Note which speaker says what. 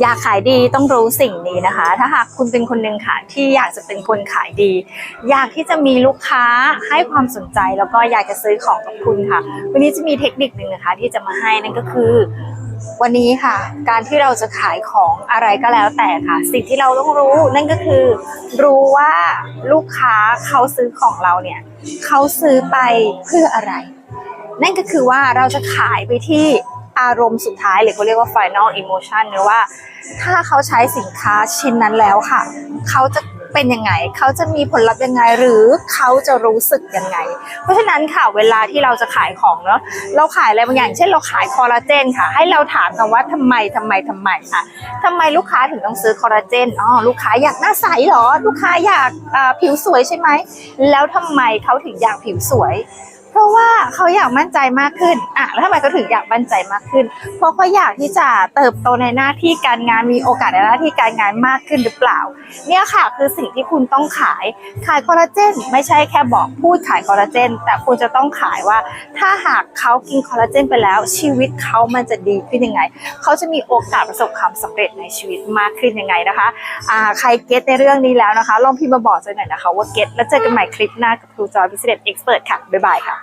Speaker 1: อยากขายดีต้องรู้สิ่งนี้นะคะ ถ้าหากคุณเป็นคนหนึ่งค่ะที่อยากจะเป็นคนขายดี อยากที่จะมีลูกค้าให้ความสนใจแล้วก็อยากจะซื้อของกับคุณค่ะ วันนี้จะมีเทคนิคหนึ่งนะคะ ที่จะมาให้นั่นก็คือ วันนี้ค่ะ การที่เราจะขายของอะไรก็แล้วแต่ค่ะ สิ่งที่เราต้องรู้นั่นก็คือ รู้ว่าลูกค้าเขาซื้อของเราเนี่ยเขาซื้อไปเพื่ออะไร นั่นก็คือว่าเราจะขายไปที่ อารมณ์สุดท้ายหรือเขาเรียกว่า final emotion หรือว่า ถ้าเขาใช้สินค้าชิ้นนั้นแล้วค่ะ เขาจะเป็นยังไง เขาจะมีผลลัพธ์ยังไง หรือเขาจะรู้สึกยังไง เพราะฉะนั้นค่ะ เวลาที่เราจะขายของเนาะ เราขายอะไรบางอย่าง เช่น เราขายคอลลาเจนค่ะ ให้เราถามกันว่าทำไมทำไมทำไมค่ะทำไมลูกค้าถึงต้องซื้อคอลลาเจน อ๋อ ลูกค้าอยากหน้าใสเหรอ ลูกค้าอยากผิวสวยใช่ไหม แล้วทำไมเขาถึงอยากผิวสวย เพราะว่าเขาอยากมั่นใจมากขึ้นอะแล้วทำไมเขาถึงอยากมั่นใจมากขึ้น เพราะเขาอยากที่จะเติบโตในหน้าที่การงานมีโอกาสในหน้าที่การงานมากขึ้นหรือเปล่า เนี่ยค่ะคือสิ่งที่คุณต้องขายขายคอลลาเจนไม่ใช่แค่บอกพูดขายคอลลาเจน แต่คุณจะต้องขายว่า ถ้าหากเขากินคอลลาเจนไปแล้ว ชีวิตเขามันจะดีขึ้นยังไงเขาจะมีโอกาสประสบความสำเร็จในชีวิตมากขึ้นยังไงนะคะอ่าใครเก็ตในเรื่องนี้แล้วนะคะ ลองพิมพ์มาบอกใจหน่อยนะคะว่าเก็ตแล้วเจอกันใหม่คลิปหน้ากับครูจอยพิเศษเอ็กซ์เพรสค่ะบ๊ายบายค่ะ